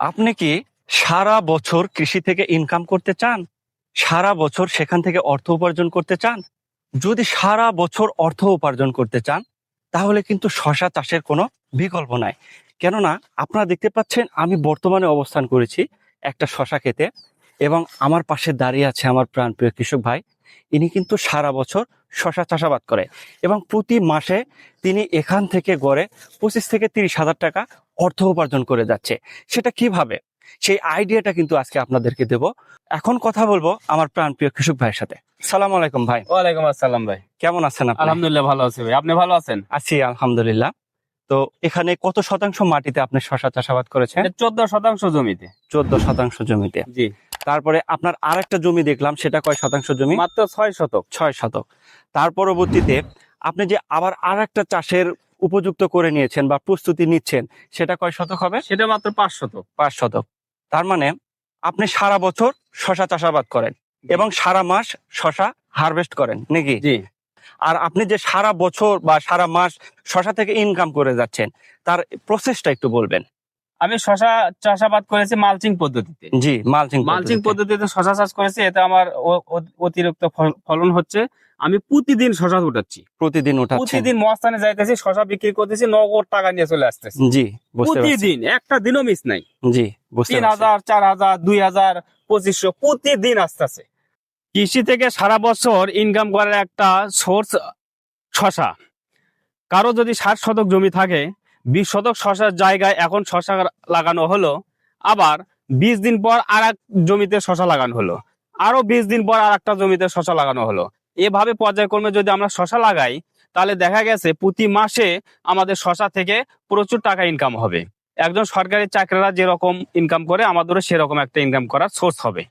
আপনি কি সারা বছর কৃষি থেকে ইনকাম করতে চান? সারা বছর সেখান থেকে অর্থ উপার্জন করতে চান? যদি সারা বছর অর্থ উপার্জন করতে চান, তাহলে কিন্তু শশা চাষের কোনো বিকল্প নাই। কেননা, আপনারা দেখতে পাচ্ছেন, আমি বর্তমানে অবস্থান করেছি একটা শশা খেতে এবং আমার পাশে দাঁড়িয়ে আছে আমার প্রাণপ্রিয় কৃষক ভাই। ইনি কিন্তু সারা বছর শশা চাষাবাদ করে এবং প্রতি মাসে তিনি এখান থেকে গড়ে পঁচিশ থেকে তিরিশ হাজার টাকা অর্থ উপার্জন করে যাচ্ছে। সেটা কীভাবে? সেই আইডিয়াটা কিন্তু আজকে আপনাদেরকে দেব। এখন কথা বলব আমার প্রাণ প্রিয় কৃষক ভাইয়ের সাথে। সালাম আলাইকুম ভাই। ওয়ালাইকুম আসসালাম ভাই। কেমন আছেন আপনি? আলহামদুলিল্লাহ ভালো আছি ভাই। আপনি ভালো আছেন? আছি আলহামদুলিল্লাহ। তো এখানে কত শতাংশ মাটিতে আপনি শশা চাষাবাদ করেছেন? চোদ্দ শতাংশ জমিতে। চোদ্দ শতাংশ জমিতে। জি। তারপরে আপনার আর একটা জমি দেখলাম সেটা কয় শতাংশ জমি? মাত্র ছয় শতক। ছয় শতক। তার পরবর্তীতে আপনি যে আবার আর একটা চাষের উপযুক্ত করে নিয়েছেন বা প্রস্তুতি নিচ্ছেন সেটা কয় শতক হবে? সেটা মাত্র পাঁচ শতক। পাঁচ শতক। তার মানে আপনি সারা বছর শশা চাষাবাদ করেন এবং সারা মাস শশা হারভেস্ট করেন নাকি? জি। আর আপনি যে সারা বছর বা সারা মাস শশা থেকে ইনকাম করে যাচ্ছেন তার প্রসেসটা একটু বলবেন। আমি শশা চাষাবাদ করেছি মালচিং পদ্ধতিতে। জি মালচিং মালচিং পদ্ধতিতে। শশা চাষ করেছি এতে আমার অতিরিক্ত ফল- ফলন হচ্ছে। আমি প্রতিদিন শশা উঠাচ্ছি। প্রতিদিন প্রতিদিন মস্তানে যাইতেছি শশা বিক্রি করতেছি নগদ টাকা নিয়ে চলে আসতেছি। জি প্রতিদিন একটা দিনও মিস নাই। জি তিন হাজার চার হাজার দুই হাজার পঁচিশশো প্রতিদিন আসতেছে। কৃষি থেকে সারা বছর ইনকাম করার একটা সোর্স শশা। কারও যদি ষাট শতক জমি থাকে বিশ শতক শশার জায়গায় এখন শশা লাগানো হলো আবার বিশ দিন পর আর এক জমিতে শশা লাগানো হলো। আরও বিশ দিন পর আর একটা জমিতে শশা লাগানো হলো। এভাবে পর্যায়ক্রমে যদি আমরা শশা লাগাই, তাহলে দেখা গেছে প্রতি মাসে আমাদের শশা থেকে প্রচুর টাকা ইনকাম হবে। একজন সরকারি চাকরিরা যেরকম ইনকাম করে, আমাদেরও সেরকম একটা ইনকাম করার সোর্স হবে।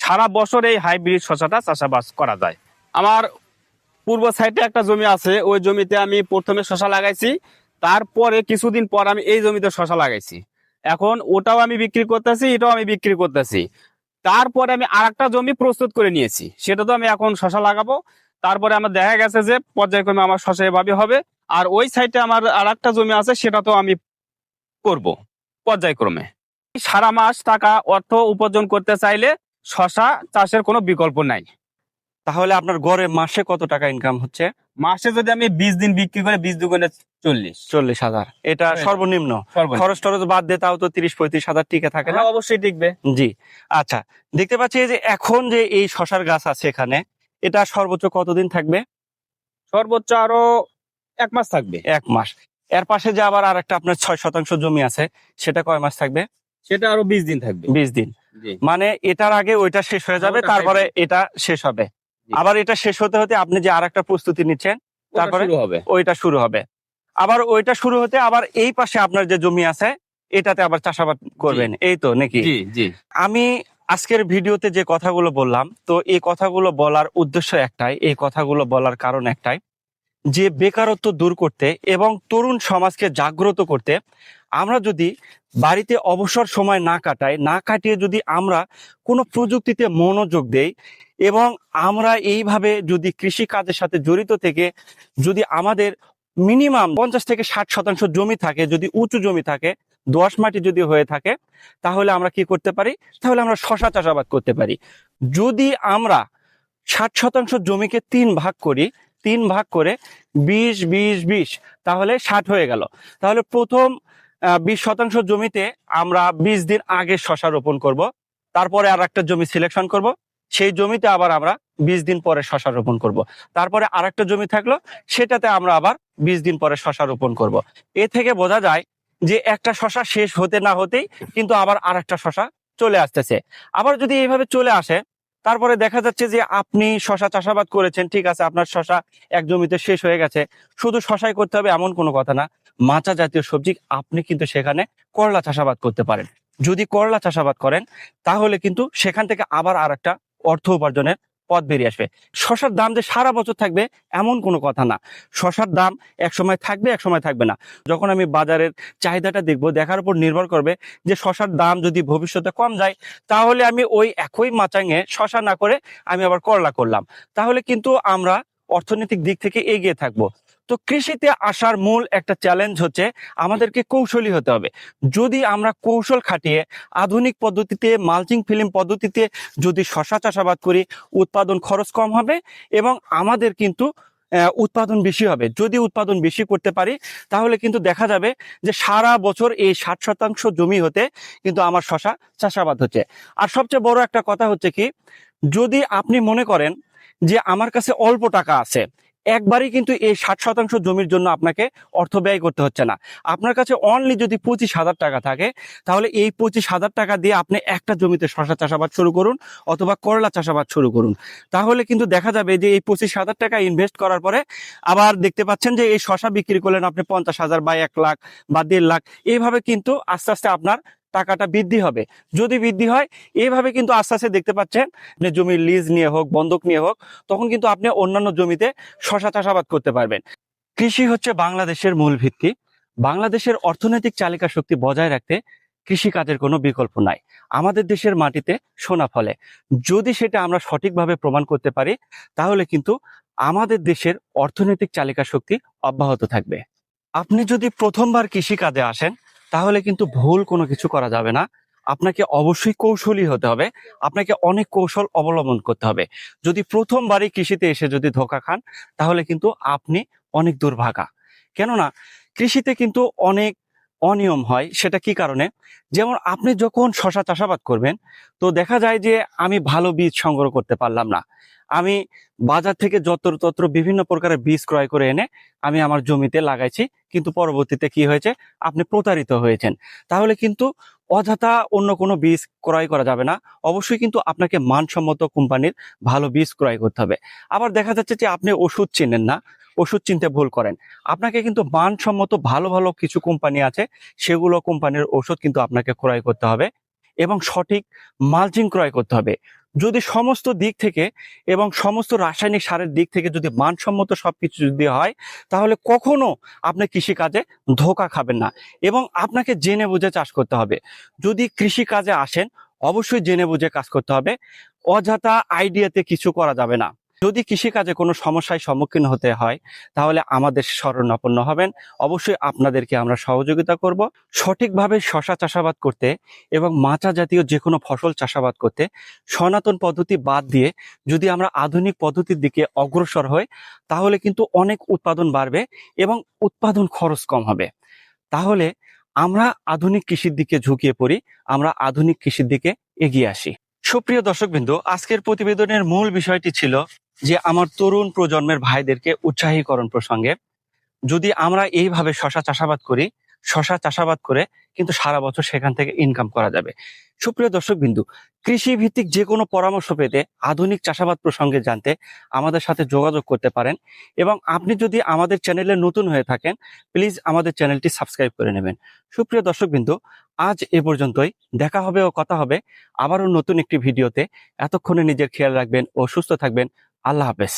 সারা বছর এই হাইব্রিড শশাটা চাষাবাদ করা যায়। আমার পূর্ব সাইডে একটা জমি আছে, ওই জমিতে আমি প্রথমে শশা লাগাইছি, তারপরে কিছুদিন পর আমি এই জমিতে শশা লাগাইছি। এখন ওটাও আমি বিক্রি করতেছি, এটাও আমি বিক্রি করতেছি। তারপরে আমি আর জমি প্রস্তুত করে নিয়েছি। সেটা তো আমি এখন শশা লাগাবো। তারপরে আমার দেখা গেছে যে পর্যায়ক্রমে আমার শশা এভাবে হবে। আর ওই সাইডে আমার আর একটা জমি আছে, সেটা তো আমি করব পর্যায়ক্রমে। সারা মাস টাকা অর্থ উপার্জন করতে চাইলে শশা চাষের কোনো বিকল্প নাই। তাহলে আপনার গড়ে মাসে কত টাকা ইনকাম হচ্ছে? মাসে যদি আমি বিশ দিন বিক্রি করে বিশ দুগুণে চল্লিশ। চল্লিশ হাজার। এটা। সর্বনিম্ন। খরচ টরচ বাদ দিয়ে তাও তো তিরিশ পঁয়ত্রিশ হাজার টিকে থাকে না? হ্যাঁ, অবশ্যই টিকবে। জি। আচ্ছা দেখতে পাচ্ছি যে এখন যে এই শশার গাছ আছে এখানে এটা সর্বোচ্চ কতদিন থাকবে? সর্বোচ্চ আরও এক মাস থাকবে। এক মাস। এর পাশে যে আবার আর একটা আপনার ছয় শতাংশ জমি আছে সেটা কয় মাস থাকবে? সেটা আরও বিশ দিন থাকবে। বিশ দিন। মানে এটার আগে ওইটা শেষ হয়ে যাবে তারপরে এটা শেষ হবে। আবার এটা শেষ হতে হতে আপনি যে আর একটা প্রস্তুতি নিচ্ছেন তারপরে? ওইটা শুরু হবে। আবার ওইটা শুরু হতে আবার এই পাশে আপনার যে জমি আছে এটাতে আবার চাষাবাদ করবেন এই তো নাকি? আমি আজকের ভিডিওতে যে কথাগুলো বললাম তো এই কথাগুলো বলার উদ্দেশ্য একটাই এই কথাগুলো বলার কারণ একটাই যে বেকারত্ব দূর করতে এবং তরুণ সমাজকে জাগ্রত করতে আমরা যদি বাড়িতে অবসর সময় না কাটাই না কাটিয়ে যদি আমরা কোনো প্রযুক্তিতে মনোযোগ দেই এবং আমরা এইভাবে যদি কৃষি কাজের সাথে জড়িত থেকে যদি আমাদের মিনিমাম পঞ্চাশ থেকে ষাট শতাংশ জমি থাকে, যদি উঁচু জমি থাকে দোয়াশ মাটি যদি হয়ে থাকে, তাহলে আমরা কি করতে পারি? তাহলে আমরা শশা চাষাবাদ করতে পারি। যদি আমরা ষাট শতাংশ জমিকে তিন ভাগ করি, তিন ভাগ করে বিশ বিশ বিশ, তাহলে ষাট হয়ে গেল। তাহলে প্রথম বিশ শতাংশ জমিতে আমরা বিশ দিন আগে শশা রোপণ করব, তারপরে আর একটা জমি সিলেকশন করব সেই জমিতে আবার আমরা বিশ দিন পরে শশা রোপণ করব। তারপরে আর একটা জমি থাকল, সেটাতে আমরা আবার বিশ দিন পরে শশা রোপণ করব। এ থেকে বোঝা যায় যে একটা শশা শেষ হতে না হতেই কিন্তু আবার আর একটা শশা চলে আসতেছে। আবার যদি এইভাবে চলে আসে, তারপরে দেখা যাচ্ছে যে আপনি শশা চাষাবাদ করেছেন, ঠিক আছে, আপনার শশা এক জমিতে শেষ হয়ে গেছে, শুধু শশাই করতে হবে এমন কোনো কথা না। মাচা জাতীয় সবজি আপনি কিন্তু সেখানে করলা চাষাবাদ করতে পারেন। যদি করলা চাষাবাদ করেন, তাহলে কিন্তু সেখান থেকে আবার আর একটা অর্থ উপার্জনের পথ বেরিয়ে আসবে। শশার দাম যে সারা বছর থাকবে, এমন কোনো কথা না। শশার দাম এক সময় থাকবে এক সময় থাকবে না। যখন আমি বাজারের চাহিদাটা দেখব, দেখার উপর নির্ভর করবে যে শশার দাম যদি ভবিষ্যতে কম যায়, তাহলে আমি ওই একই মাচাঙে শশা না করে আমি আবার করলা করলাম। তাহলে কিন্তু আমরা অর্থনৈতিক দিক থেকে এগিয়ে থাকব। তো কৃষিতে আসার মূল একটা চ্যালেঞ্জ হচ্ছে আমাদেরকে কৌশলী হতে হবে। যদি আমরা কৌশল খাটিয়ে আধুনিক পদ্ধতিতে মালচিং ফিল্ম পদ্ধতিতে যদি শশা চাষাবাদ করি, উৎপাদন খরচ কম হবে এবং আমাদের কিন্তু উৎপাদন বেশি হবে। যদি উৎপাদন বেশি করতে পারি, তাহলে কিন্তু দেখা যাবে যে সারা বছর এই ষাট শতাংশ জমি হতে কিন্তু আমার শশা চাষাবাদ হচ্ছে। আর সবচেয়ে বড় একটা কথা হচ্ছে কি, যদি আপনি মনে করেন যে আমার কাছে অল্প টাকা আছে একবারই কিন্তু এই ষাট শতাংশ জমির জন্য আপনাকে অর্থ ব্যয় করতে হচ্ছে না। আপনার কাছে অনলি যদি পঁচিশ হাজার টাকা থাকে, তাহলে এই পঁচিশ হাজার টাকা দিয়ে আপনি একটা জমিতে শশা চাষাবাদ শুরু করুন অথবা করলা চাষাবাদ শুরু করুন। তাহলে কিন্তু দেখা যাবে যে এই পঁচিশ হাজার টাকা ইনভেস্ট করার পরে আবার দেখতে পাচ্ছেন যে এই শশা বিক্রি করলেন আপনি পঞ্চাশ হাজার বা এক লাখ বা দেড় লাখ। এইভাবে কিন্তু আস্তে আস্তে আপনার টাকাটা বৃদ্ধি হবে। যদি বৃদ্ধি হয় এইভাবে কিন্তু আস্তে আস্তে দেখতে পাচ্ছেন যে জমির লিজ নিয়ে হোক, বন্ধক নিয়ে হোক, তখন কিন্তু আপনি অন্যান্য জমিতে শশা চাষাবাদ করতে পারবেন। কৃষি হচ্ছে বাংলাদেশের মূল ভিত্তি। বাংলাদেশের অর্থনৈতিক চালিকা শক্তি বজায় রাখতে কৃষি কাজের কোনো বিকল্প নাই। আমাদের দেশের মাটিতে সোনা ফলে। যদি সেটা আমরা সঠিকভাবে প্রমাণ করতে পারি, তাহলে কিন্তু আমাদের দেশের অর্থনৈতিক চালিকা শক্তি অব্যাহত থাকবে। আপনি যদি প্রথমবার কৃষি কাজে আসেন তাহলে কিন্তু ভুল কোনো কিছু করা যাবে না। আপনাকে অবশ্যই কৌশলী হতে হবে। আপনাকে অনেক কৌশল অবলম্বন করতে হবে। যদি প্রথমবারই কৃষিতে এসে যদি ধোকা খান, তাহলে কিন্তু আপনি অনেক দুর্ভাগা। কেননা, কৃষিতে কিন্তু অনেক অনিয়ম হয়, সেটা কি কারণে? যেমন আপনি যখন শশা চাষাবাদ করবেন, তো দেখা যায় যে আমি ভালো বীজ সংগ্রহ করতে পারলাম না। আমি বাজার থেকে যত্রতত্র বিভিন্ন প্রকারের বীজ ক্রয় করে এনে আমি আমার জমিতে লাগাইছি, কিন্তু পরবর্তীতে কি হয়েছে? আপনি প্রতারিত হয়েছেন। তাহলে কিন্তু অযথা অন্য কোনো বীজ ক্রয় করা যাবে না। অবশ্যই কিন্তু আপনাকে মানসম্মত কোম্পানির ভালো বীজ ক্রয় করতে হবে। আবার দেখা যাচ্ছে যে আপনি ওষুধ চেনেন না ওষুধ চিনতে ভুল করেন। আপনাকে কিন্তু মানসম্মত ভালো ভালো কিছু কোম্পানি আছে, সেগুলো কোম্পানির ওষুধ কিন্তু আপনাকে ক্রয় করতে হবে এবং সঠিক মালচিং ক্রয় করতে হবে। যদি সমস্ত দিক থেকে এবং সমস্ত রাসায়নিক সারের দিক থেকে যদি মানসম্মত সব কিছু যদি হয়, তাহলে কখনো আপনি কৃষিকাজে ধোকা খাবেন না এবং আপনাকে জেনে বুঝে চাষ করতে হবে। যদি কৃষি কাজে আসেন, অবশ্যই জেনে বুঝে কাজ করতে হবে। অযথা আইডিয়াতে কিছু করা যাবে না। যদি কৃষিকাজে কোনো সমস্যায় সম্মুখীন হতে হয়, তাহলে আমাদের শরণাপন্ন হবেন। অবশ্যই আপনাদেরকে আমরা সহযোগিতা করব। সঠিকভাবে শশা চাষাবাদ করতে এবং মাচা জাতীয় যে কোনো ফসল চাষাবাদ করতে সনাতন পদ্ধতি বাদ দিয়ে যদি আমরা আধুনিক পদ্ধতির দিকে অগ্রসর হই, তাহলে কিন্তু অনেক উৎপাদন বাড়বে এবং উৎপাদন খরচ কম হবে। তাহলে আমরা আধুনিক কৃষির দিকে ঝুঁকিয়ে পড়ি, আমরা আধুনিক কৃষির দিকে এগিয়ে আসি। সুপ্রিয় দর্শকবৃন্দ, আজকের প্রতিবেদনের মূল বিষয়টি ছিল যে আমার তরুণ প্রজন্মের ভাইদেরকে উৎসাহীকরণ প্রসঙ্গে, যদি আমরা এইভাবে শশা চাষাবাদ করি, শশা চাষাবাদ করে কিন্তু সারা বছর সেখান থেকে ইনকাম করা যাবে। সুপ্রিয় দর্শক বিন্দু কৃষি ভিত্তিক যে কোনো পরামর্শ পেতে আধুনিক চাষাবাদ প্রসঙ্গে জানতে আমাদের সাথে যোগাযোগ করতে পারেন এবং আপনি যদি আমাদের চ্যানেলে নতুন হয়ে থাকেন প্লিজ আমাদের চ্যানেলটি সাবস্ক্রাইব করে নেবেন। সুপ্রিয় দর্শক বিন্দু আজ এ পর্যন্তই। দেখা হবে ও কথা হবে আবারও নতুন একটি ভিডিওতে। এতক্ষণে নিজের খেয়াল রাখবেন ও সুস্থ থাকবেন। Alaves.